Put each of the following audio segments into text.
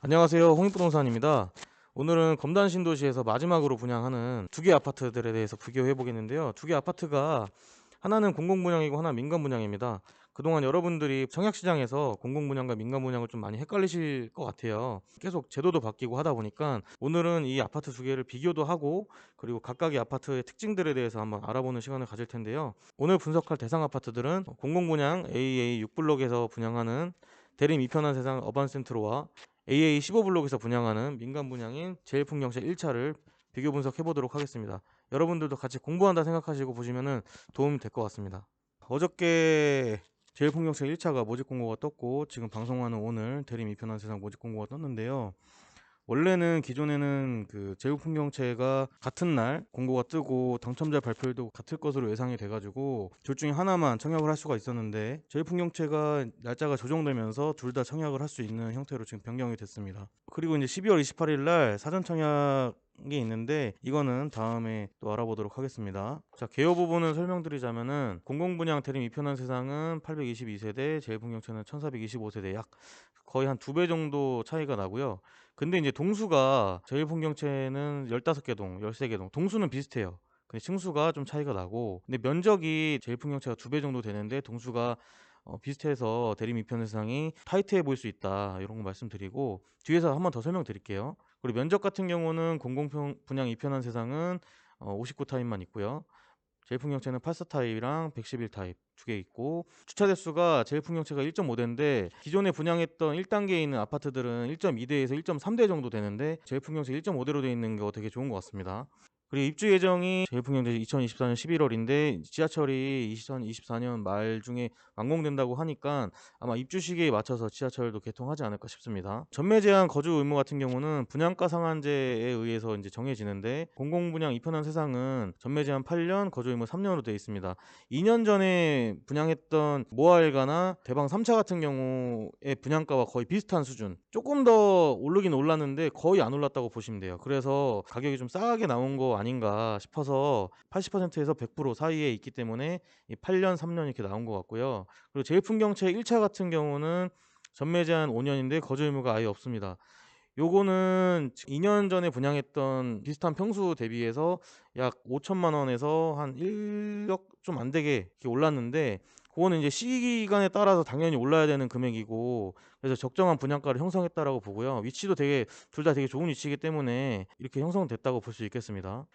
안녕하세요. 홍익부동산입니다. 오늘은 검단 신도시에서 마지막으로 분양하는 두 개 아파트들에 대해서 비교해 보겠는데요. 두 개 아파트가 하나는 공공 분양이고 하나 민간 분양입니다. 그동안 여러분들이 청약 시장에서 공공 분양과 민간 분양을 좀 많이 헷갈리실 것 같아요. 계속 제도도 바뀌고 하다 보니까 오늘은 이 아파트 두 개를 비교도 하고 그리고 각각의 아파트의 특징들에 대해서 한번 알아보는 시간을 가질 텐데요. 오늘 분석할 대상 아파트들은 공공 분양 AA 6블록에서 분양하는 대림 이편한 세상 어반센트로와 AA 15블록에서 분양하는 민간 분양인 제일풍경채 1차를 비교 분석해 보도록 하겠습니다. 여러분들도 같이 공부한다 생각하시고 보시면 도움이 될 것 같습니다. 어저께 제일풍경채 1차가 모집 공고가 떴고 지금 방송하는 오늘 대림 이편한 세상 모집 공고가 떴는데요. 원래는 기존에는 그 제일풍경채가 같은 날 공고가 뜨고 당첨자 발표도 같을 것으로 예상이 돼가지고 둘 중에 하나만 청약을 할 수가 있었는데 제일풍경채가 날짜가 조정되면서 둘 다 청약을 할 수 있는 형태로 지금 변경이 됐습니다. 그리고 이제 12월 28일 날 사전 청약 이 있는데 이거는 다음에 또 알아보도록 하겠습니다. 자 개요 부분을 설명드리자면은 공공분양 대림 이편한 세상은 822세대, 제일풍경채는 1425세대 약 거의 한 두 배 정도 차이가 나고요. 근데 이제 동수가 제일풍경채는 15개 동, 13개 동, 동수는 비슷해요. 근데 층수가 좀 차이가 나고 근데 면적이 제일풍경채가 두 배 정도 되는데 동수가 어, 비슷해서 대림 이편 세상이 타이트해 보일 수 있다 이런 거 말씀드리고 뒤에서 한 번 더 설명드릴게요. 그리고 면적 같은 경우는 공공 분양 이편한 세상은 어, 59 타입만 있고요. 제일풍경채는 84 타입이랑 111 타입 두 개 있고 주차 대수가 제일풍경채가 1.5대인데 기존에 분양했던 1단계에 있는 아파트들은 1.2대에서 1.3대 정도 되는데 제일풍경채 1.5대로 되어 있는 거 되게 좋은 것 같습니다. 그리고 입주 예정이 제일풍경채 2024년 11월인데 지하철이 2024년 말 중에 완공된다고 하니까 아마 입주 시기에 맞춰서 지하철도 개통하지 않을까 싶습니다. 전매 제한 거주 의무 같은 경우는 분양가 상한제에 의해서 이제 정해지는데 공공 분양 이편한 세상은 전매 제한 8년, 거주 의무 3년으로 되어 있습니다. 2년 전에 분양했던 모아일가나 대방 3차 같은 경우의 분양가와 거의 비슷한 수준. 조금 더 오르긴 올랐는데 거의 안 올랐다고 보시면 돼요. 그래서 가격이 좀 싸게 나온 거 아닌가 싶어서 80%에서 100% 사이에 있기 때문에 이 8년, 3년 이렇게 나온 것 같고요. 그리고 제일풍경채 1차 같은 경우는 전매 제한 5년인데 거주 의무가 아예 없습니다. 요거는 2년 전에 분양했던 비슷한 평수 대비해서 약 5천만 원에서 한 1억 좀 안 되게 올랐는데 그거는 이제 시기간에 따라서 당연히 올라야 되는 금액이고 그래서 적정한 분양가를 형성했다라고 보고요. 위치도 되게 둘 다 되게 좋은 위치이기 때문에 이렇게 형성됐다고 볼 수 있겠습니다.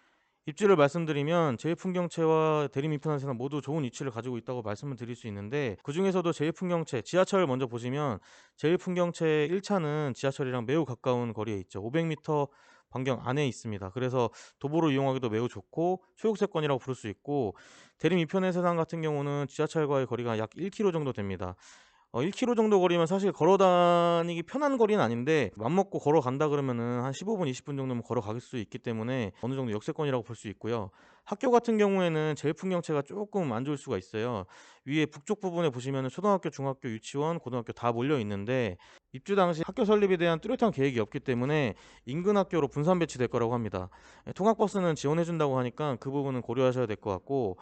입지를 말씀드리면 제일풍경채와 대림이편한세는 모두 좋은 위치를 가지고 있다고 말씀을 드릴 수 있는데 그 중에서도 제일풍경채 지하철을 먼저 보시면 제일풍경채 1차는 지하철이랑 매우 가까운 거리에 있죠. 500m 반경 안에 있습니다. 그래서 도보로 이용하기도 매우 좋고 초역세권이라고 부를 수 있고 대림 이편의 세상 같은 경우는 지하철과의 거리가 약 1km 정도 됩니다. 어 1km 정도 거리면 사실 걸어 다니기 편한 거리는 아닌데 맘먹고 걸어 간다 그러면은 한 15분, 20분 정도면 걸어 갈 수 있기 때문에 어느 정도 역세권이라고 볼 수 있고요. 학교 같은 경우에는 제일 풍경채가 조금 안 좋을 수가 있어요. 위에 북쪽 부분에 보시면은 초등학교, 중학교, 유치원, 고등학교 다 몰려 있는데 입주 당시 학교 설립에 대한 뚜렷한 계획이 없기 때문에 인근 학교로 분산 배치될 거라고 합니다. 예, 통학버스는 지원해 준다고 하니까 그 부분은 고려하셔야 될 것 같고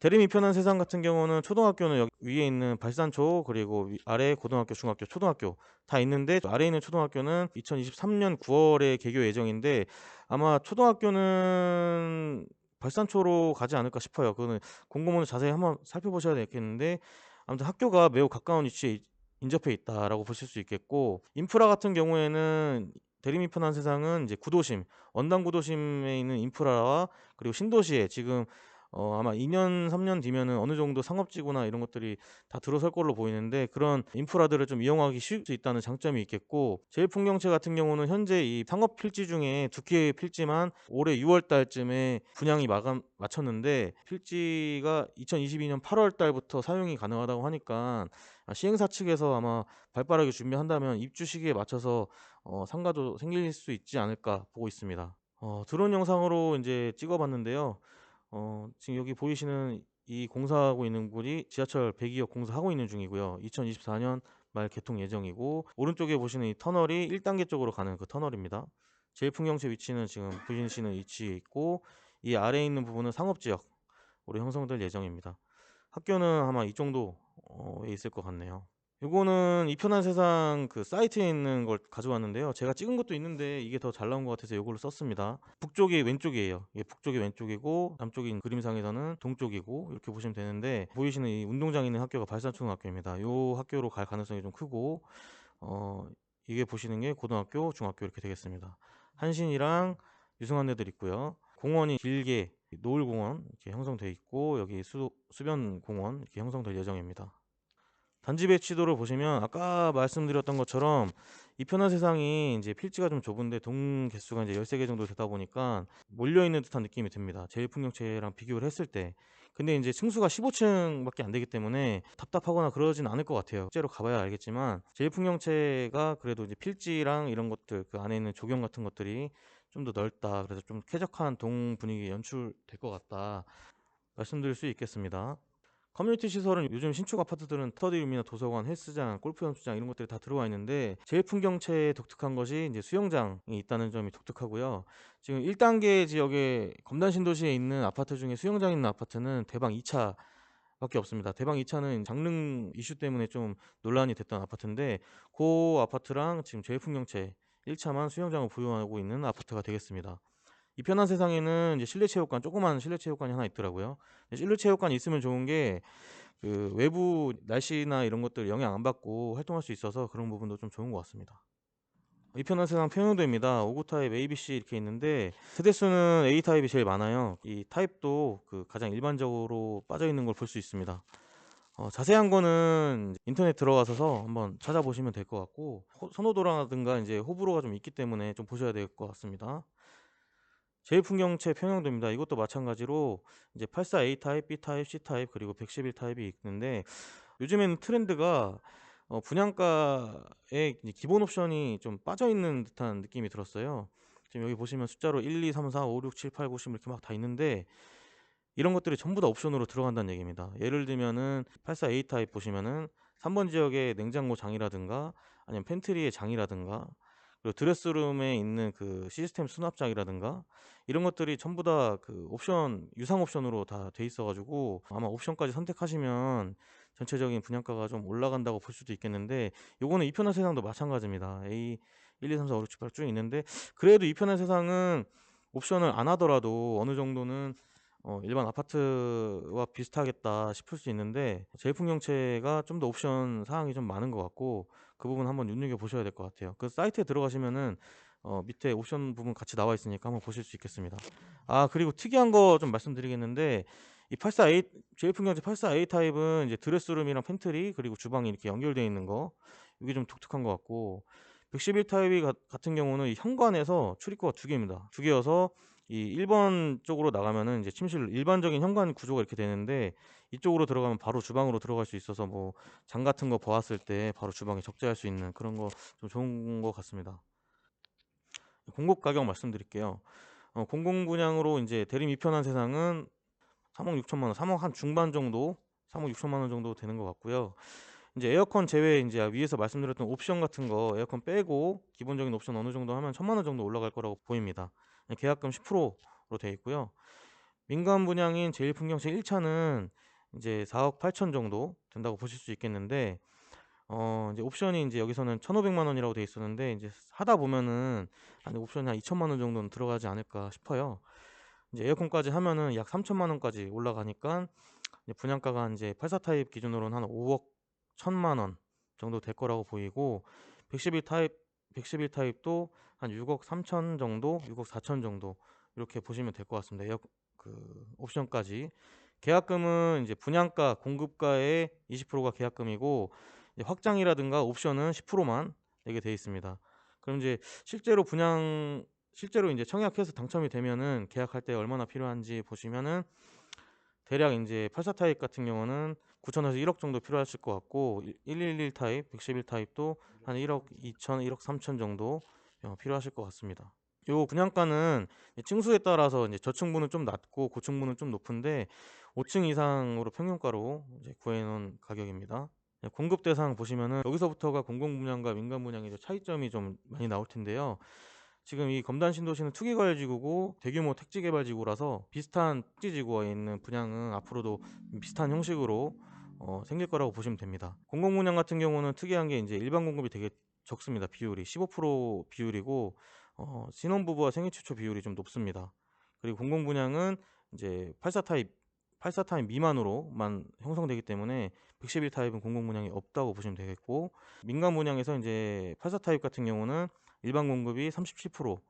대림 이 편한 세상 같은 경우는 초등학교는 위에 있는 발산초 그리고 위- 아래 고등학교, 중학교, 초등학교 다 있는데 아래에 있는 초등학교는 2023년 9월에 개교 예정인데 아마 초등학교는 발산초로 가지 않을까 싶어요. 그거는 공고문을 자세히 한번 살펴보셔야 되겠는데 아무튼 학교가 매우 가까운 위치에 이- 인접해 있다라고 보실 수 있겠고 인프라 같은 경우에는 대림 이 편한 세상은 이제 구도심, 원당 구도심에 있는 인프라와 그리고 신도시에 지금 어 아마 2년 3년 뒤면은 어느 정도 상업지구나 이런 것들이 다 들어설 걸로 보이는데 그런 인프라들을 좀 이용하기 쉬울 수 있다는 장점이 있겠고 제일 풍경채 같은 경우는 현재 이 상업 필지 중에 두 개의 필지만 올해 6월 달쯤에 분양이 마감 마쳤는데 필지가 2022년 8월 달부터 사용이 가능하다고 하니까 아, 시행사 측에서 아마 발빠르게 준비한다면 입주 시기에 맞춰서 어 상가도 생길 수 있지 않을까 보고 있습니다. 어 드론 영상으로 인제 찍어 봤는데요. 어 지금 여기 보이시는 이 공사하고 있는 곳이 지하철 102역 공사하고 있는 중이고요. 2024년 말 개통 예정이고 오른쪽에 보시는 이 터널이 1단계 쪽으로 가는 그 터널입니다. 제일 풍경채 위치는 지금 보이시는 위치에 있고 이 아래에 있는 부분은 상업지역 으로 형성될 예정입니다. 학교는 아마 이 정도에 있을 것 같네요. 요거는 이 편한 세상 그 사이트에 있는 걸 가져왔는데요. 제가 찍은 것도 있는데 이게 더 잘 나온 것 같아서 요걸로 썼습니다. 북쪽이 왼쪽이에요. 이게 북쪽이 왼쪽이고 남쪽인 그림상에서는 동쪽이고 이렇게 보시면 되는데 보이시는 이 운동장 있는 학교가 발산초등학교입니다. 요 학교로 갈 가능성이 좀 크고 어 이게 보시는 게 고등학교, 중학교 이렇게 되겠습니다. 한신이랑 유승환대들 있고요. 공원이 길게 노을공원 이렇게 형성돼 있고 여기 수, 수변공원 이렇게 형성될 예정입니다. 단지 배치도를 보시면 아까 말씀드렸던 것처럼 이 편한 세상이 이제 필지가 좀 좁은데 동 개수가 이제 13개 정도 되다 보니까 몰려 있는 듯한 느낌이 듭니다. 제일 풍경채랑 비교를 했을 때. 근데 이제 층수가 15층밖에 안 되기 때문에 답답하거나 그러진 않을 것 같아요. 실제로 가봐야 알겠지만 제일 풍경채가 그래도 이제 필지랑 이런 것들 그 안에 있는 조경 같은 것들이 좀 더 넓다. 그래서 좀 쾌적한 동 분위기 연출될 것 같다. 말씀드릴 수 있겠습니다. 커뮤니티 시설은 요즘 신축 아파트들은 스터디룸이나 도서관, 헬스장, 골프 연습장 이런 것들이 다 들어와 있는데 제일 풍경채에 독특한 것이 이제 수영장이 있다는 점이 독특하고요. 지금 1단계 지역에 검단 신도시에 있는 아파트 중에 수영장 있는 아파트는 대방 2차 밖에 없습니다. 대방 2차는 장릉 이슈 때문에 좀 논란이 됐던 아파트인데 그 아파트랑 지금 제일 풍경채 1차만 수영장을 보유하고 있는 아파트가 되겠습니다. 이 편한 세상에는 이제 실내 체육관 조그만 실내 체육관이 하나 있더라고요. 실내 체육관이 있으면 좋은 게 그 외부 날씨나 이런 것들 영향 안 받고 활동할 수 있어서 그런 부분도 좀 좋은 것 같습니다. 이 편한 세상 평형도입니다. 5구 타입 ABC 이렇게 있는데 세대 수는 A 타입이 제일 많아요. 이 타입도 그 가장 일반적으로 빠져 있는 걸 볼 수 있습니다. 어, 자세한 거는 인터넷 들어가셔서 한번 찾아보시면 될 것 같고 호- 선호도라든가 이제 호불호가 좀 있기 때문에 좀 보셔야 될 것 같습니다. 제일 풍경채 평형도입니다. 이것도 마찬가지로 이제 84A 타입, B 타입, C 타입 그리고 111 타입이 있는데 요즘에는 트렌드가 어, 분양가에 이제 기본 옵션이 좀 빠져 있는 듯한 느낌이 들었어요. 지금 여기 보시면 숫자로 1, 2, 3, 4, 5, 6, 7, 8, 9, 10 이렇게 막 다 있는데 이런 것들이 전부 다 옵션으로 들어간다는 얘기입니다. 예를 들면은 84A 타입 보시면은 3번 지역의 냉장고 장이라든가 아니면 팬트리의 장이라든가 그리고 드레스룸에 있는 그 시스템 수납장이라든가 이런 것들이 전부 다 그 옵션 유상 옵션으로 다 돼 있어 가지고 아마 옵션까지 선택하시면 전체적인 분양가가 좀 올라간다고 볼 수도 있겠는데 요거는 이편한 세상도 마찬가지입니다. A 1, 2, 3, 4, 5, 6, 7, 8 쭉 있는데 그래도 이편한 세상은 옵션을 안 하더라도 어느 정도는 어, 일반 아파트와 비슷하겠다 싶을 수 있는데 제일 풍경채가 좀 더 옵션 사항이 좀 많은 것 같고 그 부분 한번 눈여겨 보셔야 될 것 같아요. 그 사이트에 들어가시면은 어, 밑에 옵션 부분 같이 나와 있으니까 한번 보실 수 있겠습니다. 아 그리고 특이한 거 좀 말씀드리겠는데 이 84A 제일 풍경채 84A 타입은 이제 드레스룸이랑 팬트리 그리고 주방이 이렇게 연결되어 있는 거 이게 좀 독특한 것 같고 111 타입이 가- 같은 경우는 이 현관에서 출입구가 두 개입니다. 두 개여서 이 1번 쪽으로 나가면은 이제 침실 일반적인 현관 구조가 이렇게 되는데 이쪽으로 들어가면 바로 주방으로 들어갈 수 있어서 뭐 장 같은 거 보았을 때 바로 주방에 적재할 수 있는 그런 거 좀 좋은 것 같습니다. 공급 가격 말씀드릴게요. 어, 공공 분양으로 이제 대림 이편한 세상은 3억 6천만 원, 3억 한 중반 정도, 3억 6천만 원 정도 되는 것 같고요. 이제 에어컨 제외 이제 위에서 말씀드렸던 옵션 같은 거 에어컨 빼고 기본적인 옵션 어느 정도 하면 천만 원 정도 올라갈 거라고 보입니다. 계약금 10%로 되어 있고요. 민간 분양인 제일풍경채 1차는 이제 4억 8천 정도 된다고 보실 수 있겠는데 어 이제 옵션이 이제 여기서는 1,500만 원이라고 돼 있었는데 이제 하다 보면은 한 옵션이 한 2천만 원 정도는 들어가지 않을까 싶어요. 이제 에어컨까지 하면은 약 3천만 원까지 올라가니까 이제 분양가가 이제 84 타입 기준으로는 한 5억 1천만 원 정도 될 거라고 보이고 111 타입 111 타입도 한 6억 3천 정도, 6억 4천 정도 이렇게 보시면 될 것 같습니다. 에어, 그 옵션까지 계약금은 이제 분양가 공급가의 20%가 계약금이고 확장이라든가 옵션은 10%만 내게 돼 있습니다. 그럼 이제 실제로 분양 실제로 이제 청약해서 당첨이 되면은 계약할 때 얼마나 필요한지 보시면은 대략 이제 84 타입 같은 경우는 9천에서 1억 정도 필요하실 것 같고 111 타입, 111 타입도 한 1억 2천, 1억 3천 정도 어, 필요하실 것 같습니다. 요 분양가는 층수에 따라서 이제 저층부는 좀 낮고 고층부는 좀 높은데 5층 이상으로 평균가로 이제 구해 놓은 가격입니다. 네, 공급 대상 보시면은 여기서부터가 공공 분양과 민간 분양의 차이점이 좀 많이 나올 텐데요. 지금 이 검단 신도시는 투기과열지구고 대규모 택지개발지구라서 비슷한 택지지구에 있는 분양은 앞으로도 비슷한 형식으로 어, 생길 거라고 보시면 됩니다. 공공 분양 같은 경우는 특이한 게 이제 일반 공급이 되게 적습니다. 비율이 15% 비율이고 어, 신혼부부와 생애 최초 비율이 좀 높습니다. 그리고 공공 분양은 이제 84 타입 84 타입 미만으로만 형성되기 때문에 111 타입은 공공 분양이 없다고 보시면 되겠고 민간 분양에서 이제 84 타입 같은 경우는 일반 공급이 37%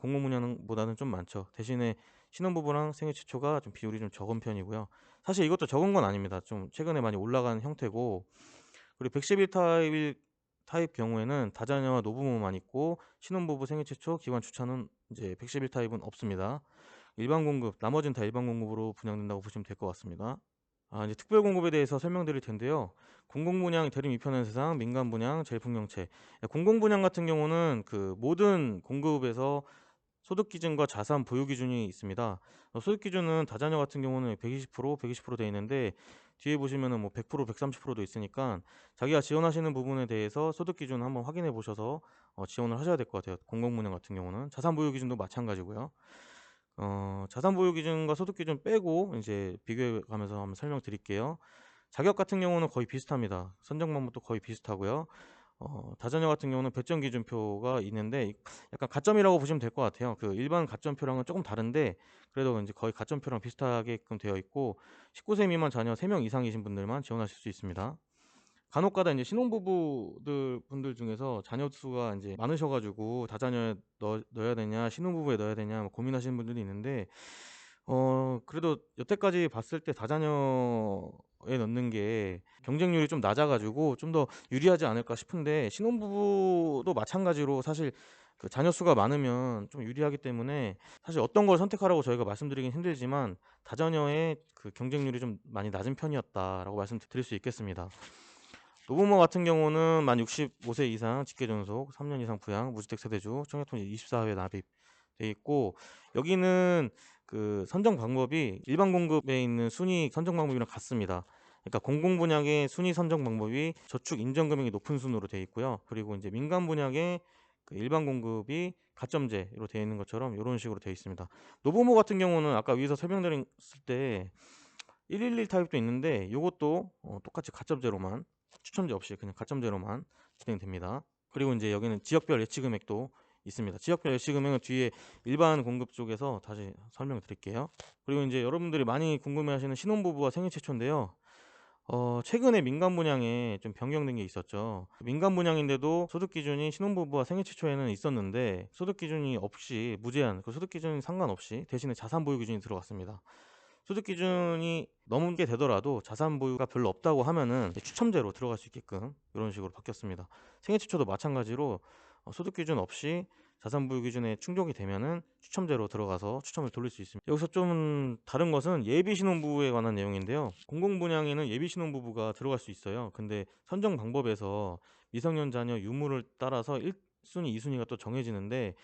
공공분양보다는 좀 많죠. 대신에 신혼부부랑 생애 최초가 좀 비율이 좀 적은 편이고요. 사실 이것도 적은 건 아닙니다. 좀 최근에 많이 올라간 형태고 그리고 111 타입 타입 경우에는 다자녀와 노부모만 있고 신혼부부 생애 최초 기관 추천은 이제 111 타입은 없습니다. 일반 공급 나머지는 다 일반 공급으로 분양된다고 보시면 될 것 같습니다. 아, 이제 특별 공급에 대해서 설명드릴 텐데요. 공공 분양 대림 이편한 세상, 민간 분양 제일 풍경체. 공공 분양 같은 경우는 그 모든 공급에서 소득 기준과 자산 보유 기준이 있습니다. 어, 소득 기준은 다자녀 같은 경우는 120%, 120%돼 있는데 뒤에 보시면은 뭐 100%, 130%도 있으니까 자기가 지원하시는 부분에 대해서 소득 기준 한번 확인해 보셔서 어, 지원을 하셔야 될 것 같아요. 공공 분양 같은 경우는 자산 보유 기준도 마찬가지고요. 어, 자산 보유 기준과 소득 기준 빼고 이제 비교해 가면서 한번 설명드릴게요. 자격 같은 경우는 거의 비슷합니다. 선정 방법도 거의 비슷하고요. 어, 다자녀 같은 경우는 배점 기준표가 있는데 약간 가점이라고 보시면 될 것 같아요. 그 일반 가점표랑은 조금 다른데 그래도 이제 거의 가점표랑 비슷하게끔 되어 있고 19 세 미만 자녀 3 명 이상이신 분들만 지원하실 수 있습니다. 간혹가다 이제 신혼부부들 분들 중에서 자녀 수가 이제 많으셔가지고 다자녀에 넣, 넣어야 되냐 신혼부부에 넣어야 되냐 뭐 고민하시는 분들이 있는데 어 그래도 여태까지 봤을 때 다자녀에 넣는 게 경쟁률이 좀 낮아가지고 좀 더 유리하지 않을까 싶은데 신혼부부도 마찬가지로 사실 그 자녀 수가 많으면 좀 유리하기 때문에 사실 어떤 걸 선택하라고 저희가 말씀드리긴 힘들지만 다자녀의 그 경쟁률이 좀 많이 낮은 편이었다라고 말씀드릴 수 있겠습니다. 노부모 같은 경우는 만 65세 이상 직계 존속, 3년 이상 부양, 무주택 세대주, 청약통지 24회 납입 돼 있고 여기는 그 선정 방법이 일반 공급에 있는 순위 선정 방법이랑 같습니다. 그러니까 공공 분양의 순위 선정 방법이 저축 인정 금액이 높은 순으로 돼 있고요. 그리고 이제 민간 분양의 그 일반 공급이 가점제로 되어 있는 것처럼 이런 식으로 되어 있습니다. 노부모 같은 경우는 아까 위에서 설명드렸을 때 111 타입도 있는데 이것도 어, 똑같이 가점제로만 추첨제 없이 그냥 가점제로만 진행됩니다. 그리고 이제 여기는 지역별 예치 금액도 있습니다. 지역별 예치 금액은 뒤에 일반 공급 쪽에서 다시 설명을 드릴게요. 그리고 이제 여러분들이 많이 궁금해하시는 신혼부부와 생애 최초인데요. 어, 최근에 민간 분양에 좀 변경된 게 있었죠. 민간 분양인데도 소득 기준이 신혼부부와 생애 최초에는 있었는데 소득 기준이 없이 무제한 그 소득 기준 상관없이 대신에 자산 보유 기준이 들어갔습니다. 소득 기준이 넘게 되더라도 자산 보유가 별로 없다고 하면은 추첨제로 들어갈 수 있게끔 이런 식으로 바뀌었습니다. 생애 최초도 마찬가지로 어, 소득 기준 없이 자산 보유 기준에 충족이 되면은 추첨제로 들어가서 추첨을 돌릴 수 있습니다. 여기서 좀 다른 것은 예비 신혼부부에 관한 내용인데요. 공공 분양에는 예비 신혼부부가 들어갈 수 있어요. 근데 선정 방법에서 미성년 자녀 유무를 따라서 1순위, 2순위가 또 정해지는데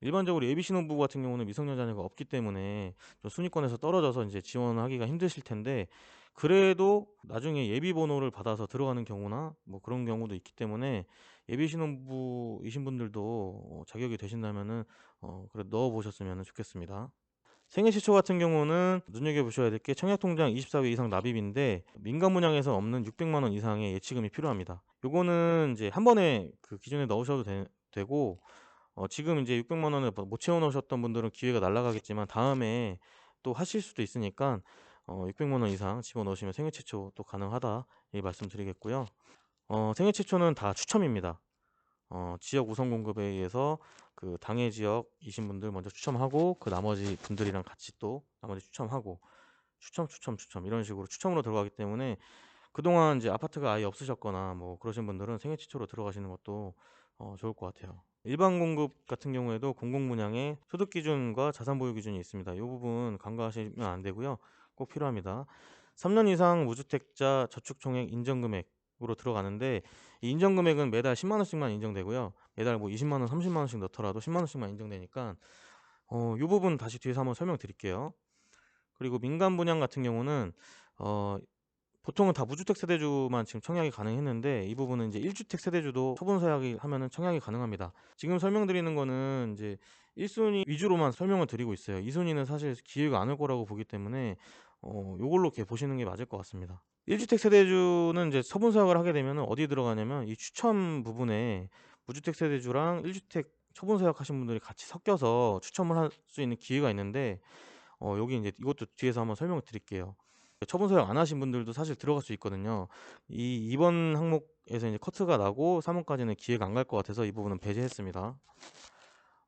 일반적으로 예비 신혼부부 같은 경우는 미성년 자녀가 없기 때문에 좀 순위권에서 떨어져서 이제 지원하기가 힘드실 텐데 그래도 나중에 예비 번호를 받아서 들어가는 경우나 뭐 그런 경우도 있기 때문에 예비 신혼부이신 분들도 어, 자격이 되신다면은 어, 그래 넣어 보셨으면 좋겠습니다. 생애 시초 같은 경우는 눈여겨 보셔야 될 게 청약 통장 24회 이상 납입인데 민간 분양에서 없는 600만 원 이상의 예치금이 필요합니다. 요거는 이제 한 번에 그 기준에 넣으셔도 되, 되고 어, 지금 이제 600만 원을 못 채워 넣으셨던 분들은 기회가 날아가겠지만 다음에 또 하실 수도 있으니까 어, 600만 원 이상 집어 넣으시면 생애 최초 또 가능하다 이 말씀드리겠고요. 어, 생애 최초는 다 추첨입니다. 어, 지역 우선 공급에 의해서 그 당해 지역이신 분들 먼저 추첨하고 그 나머지 분들이랑 같이 또 나머지 추첨하고 추첨 추첨 추첨 이런 식으로 추첨으로 들어가기 때문에 그동안 이제 아파트가 아예 없으셨거나 뭐 그러신 분들은 생애 최초로 들어가시는 것도 어, 좋을 것 같아요. 일반 공급 같은 경우에도 공공 분양에 소득 기준과 자산 보유 기준이 있습니다. 이 부분 간과하시면 안 되고요. 꼭 필요합니다. 3년 이상 무주택자 저축 총액 인정 금액 으로 들어가는데 이 인정 금액은 매달 10만 원씩만 인정되고요. 매달 뭐 20만 원, 30만 원씩 넣더라도 10만 원씩만 인정되니까 어, 이 부분 다시 뒤에서 한번 설명드릴게요. 그리고 민간 분양 같은 경우는 어, 보통은 다 무주택 세대주만 지금 청약이 가능했는데 이 부분은 이제 1주택 세대주도 초본 서약이 하면은 청약이 가능합니다. 지금 설명드리는 거는 이제 1순위 위주로만 설명을 드리고 있어요. 2순위는 사실 기회가 안 올 거라고 보기 때문에 어, 요걸로 이렇게 보시는 게 맞을 것 같습니다. 1주택 세대주는 이제 처분 서약을 하게 되면 어디 들어가냐면 이 추첨 부분에 무주택 세대주랑 1주택 처분 서약 하신 분들이 같이 섞여서 추첨을 할 수 있는 기회가 있는데 어 여기 이제 이것도 뒤에서 한번 설명을 드릴게요. 처분 서약 안 하신 분들도 사실 들어갈 수 있거든요. 이 2 번 항목에서 이제 커트가 나고 3 번까지는 기회가 안 갈 것 같아서 이 부분은 배제했습니다.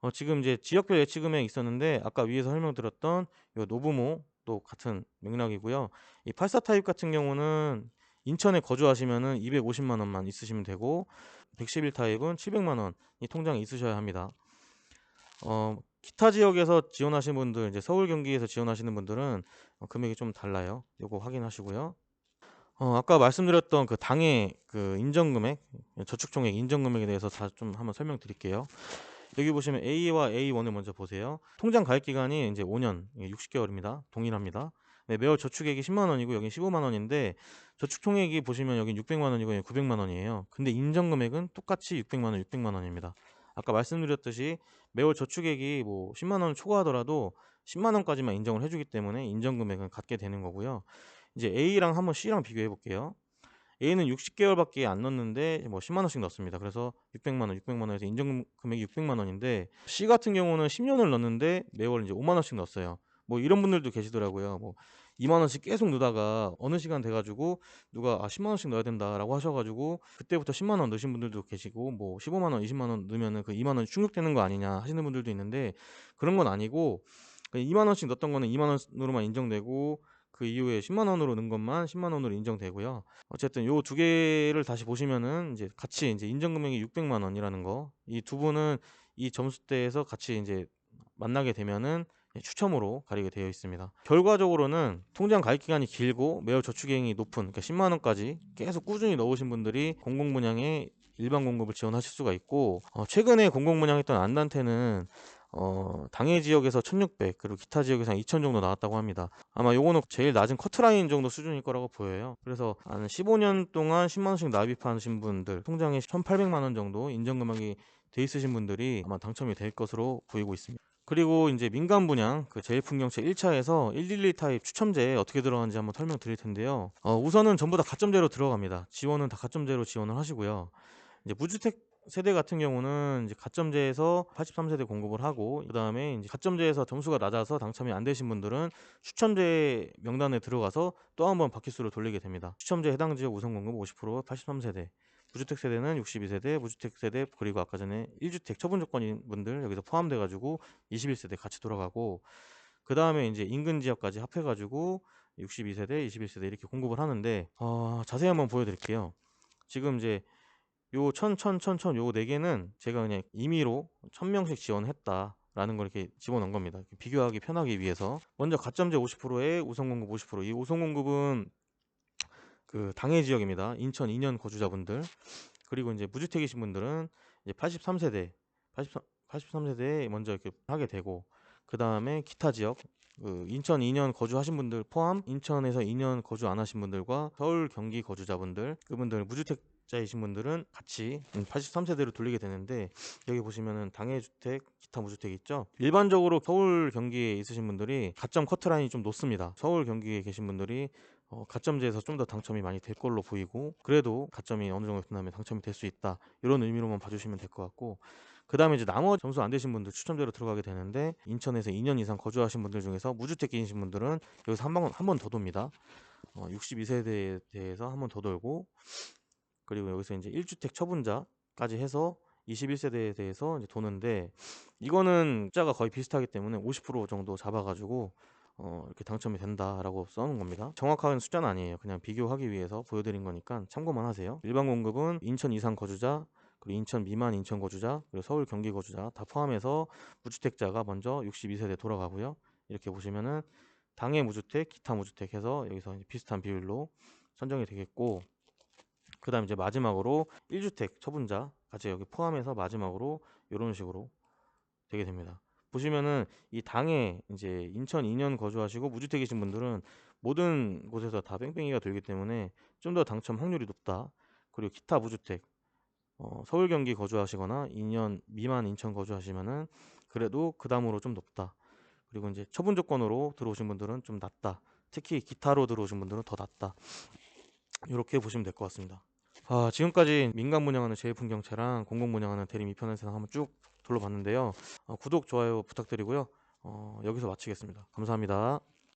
어 지금 이제 지역별 예치 금액이 있었는데 아까 위에서 설명드렸던 요 노부모도 같은 맥락이고요. 이 84 타입 같은 경우는 인천에 거주하시면은 250만 원만 있으시면 되고 111 타입은 700만 원이 통장에 있으셔야 합니다. 어 기타 지역에서 지원하신 분들 이제 서울 경기에서 지원하시는 분들은 어 금액이 좀 달라요. 요거 확인하시고요. 어 아까 말씀드렸던 그 당해 그 인정 금액, 저축 총액 인정 금액에 대해서 다 좀 한번 설명드릴게요. 여기 보시면 A와 A1을 먼저 보세요. 통장 가입 기간이 이제 5년, 60개월입니다. 동일합니다. 네, 매월 저축액이 10만 원이고 여긴 15만 원인데 저축 총액이 보시면 여긴 600만 원이고 여긴 900만 원이에요. 근데 인정 금액은 똑같이 600만 원, 600만 원입니다. 아까 말씀드렸듯이 매월 저축액이 뭐 10만 원 초과하더라도 10만 원까지만 인정을 해주기 때문에 인정 금액은 같게 되는 거고요. 이제 A랑 한번 C랑 비교해 볼게요. A는 60개월밖에 안 넣었는데 뭐 10만 원씩 넣습니다. 그래서 600만 원, 600만 원에서 인정 금액이 600만 원인데 C 같은 경우는 10년을 넣었는데 매월 이제 5만 원씩 넣었어요. 뭐 이런 분들도 계시더라고요. 뭐 2만 원씩 계속 넣다가 어느 시간 돼 가지고 누가 아 10만 원씩 넣어야 된다라고 하셔 가지고 그때부터 10만 원 넣으신 분들도 계시고 뭐 15만 원, 20만 원 넣으면은 그 2만 원이 충족되는 거 아니냐 하시는 분들도 있는데 그런 건 아니고 2만 원씩 넣었던 거는 2만 원으로만 인정되고 그 이후에 10만 원으로 넣은 것만 10만 원으로 인정되고요. 어쨌든 요 두 개를 다시 보시면은 이제 같이 이제 인정 금액이 600만 원이라는 거. 이 두 분은 이 점수대에서 같이 이제 만나게 되면은 추첨으로 가리게 되어 있습니다. 결과적으로는 통장 가입 기간이 길고 매월 저축액이 높은 그러니까 10만 원까지 계속 꾸준히 넣으신 분들이 공공 분양에 일반 공급을 지원하실 수가 있고 어, 최근에 공공 분양했던 안단테는 어, 당해 지역에서 1600 그리고 기타 지역에서 한 2000 정도 나왔다고 합니다. 아마 요거는 제일 낮은 커트라인 정도 수준일 거라고 보여요. 그래서 한 15년 동안 10만 원씩 납입하신 분들 통장에 1,800만 원 정도 인정 금액이 돼 있으신 분들이 아마 당첨이 될 것으로 보이고 있습니다. 그리고 이제 민간 분양 그 제일풍경채 1차에서 112 타입 추첨제에 어떻게 들어가는지 한번 설명 드릴 텐데요. 어, 우선은 전부 다 가점제로 들어갑니다. 지원은 다 가점제로 지원을 하시고요. 이제 무주택 세대 같은 경우는 이제 가점제에서 83세대 공급을 하고 그다음에 이제 가점제에서 점수가 낮아서 당첨이 안 되신 분들은 추첨제 명단에 들어가서 또 한 번 바퀴수를 돌리게 됩니다. 추첨제 해당 지역 우선 공급 50% 83세대 무주택 세대는 62세대, 무주택 세대 그리고 아까 전에 1주택 처분 조건인 분들 여기서 포함돼 가지고 21세대 같이 돌아가고 그 다음에 이제 인근 지역까지 합해 가지고 62세대, 21세대 이렇게 공급을 하는데 어, 자세히 한번 보여드릴게요. 지금 이제 요 천, 천, 천, 천, 요 네 개는 제가 그냥 임의로 천 명씩 지원했다. 라는 걸 이렇게 집어넣은 겁니다. 비교하기 편하기 위해서. 먼저 가점제 50%에 우선 공급 50%. 이 우선 공급은 그 당해 지역입니다. 인천 2년 거주자분들. 그리고 이제 무주택이신 분들은 이제 83세대 83, 83세대에 먼저 이렇게 하게 되고 그 다음에 기타 지역 그 인천 2년 거주하신 분들 포함 인천에서 2년 거주 안 하신 분들과 서울 경기 거주자분들 그분들 무주택자이신 분들은 같이 83세대로 돌리게 되는데 여기 보시면은 당해주택 기타 무주택 있죠? 일반적으로 서울 경기에 있으신 분들이 가점 커트라인이 좀 높습니다. 서울 경기에 계신 분들이 어, 가점제에서 좀 더 당첨이 많이 될 걸로 보이고 그래도 가점이 어느 정도 된다면 당첨이 될 수 있다. 이런 의미로만 봐주시면 될 것 같고 그 다음에 이제 나머지 점수 안 되신 분들 추첨제로 들어가게 되는데 인천에서 2년 이상 거주하신 분들 중에서 무주택이신 분들은 여기서 한 번 한 번 더 돕니다. 어, 62세대에 대해서 한 번 더 돌고 그리고 여기서 이제 1주택 처분자까지 해서 21세대에 대해서 이제 도는데 이거는 숫자가 거의 비슷하기 때문에 50% 정도 잡아가지고 어, 이렇게 당첨이 된다라고 써놓은 겁니다. 정확한 숫자는 아니에요. 그냥 비교하기 위해서 보여드린 거니까 참고만 하세요. 일반 공급은 인천 이상 거주자, 그리고 인천 미만 인천 거주자, 그리고 서울 경기 거주자 다 포함해서 무주택자가 먼저 62세대 돌아가고요. 이렇게 보시면은 당해 무주택, 기타 무주택 해서 여기서 비슷한 비율로 선정이 되겠고 그 다음 이제 마지막으로 1주택 처분자까지 여기 포함해서 마지막으로 이런 식으로 되게 됩니다. 보시면은 이 당에 이제 인천 2년 거주하시고 무주택이신 분들은 모든 곳에서 다 뺑뺑이가 돌기 때문에 좀 더 당첨 확률이 높다. 그리고 기타 무주택 어, 서울 경기 거주하시거나 2년 미만 인천 거주하시면은 그래도 그 다음으로 좀 높다. 그리고 이제 처분 조건으로 들어오신 분들은 좀 낮다. 특히 기타로 들어오신 분들은 더 낮다. 이렇게 보시면 될 것 같습니다. 아, 지금까지 민간 분양하는 제일 풍경차랑 공공 분양하는 대림 2편에서 한번 쭉 둘러봤는데요. 어, 구독, 좋아요 부탁드리고요. 어, 여기서 마치겠습니다. 감사합니다.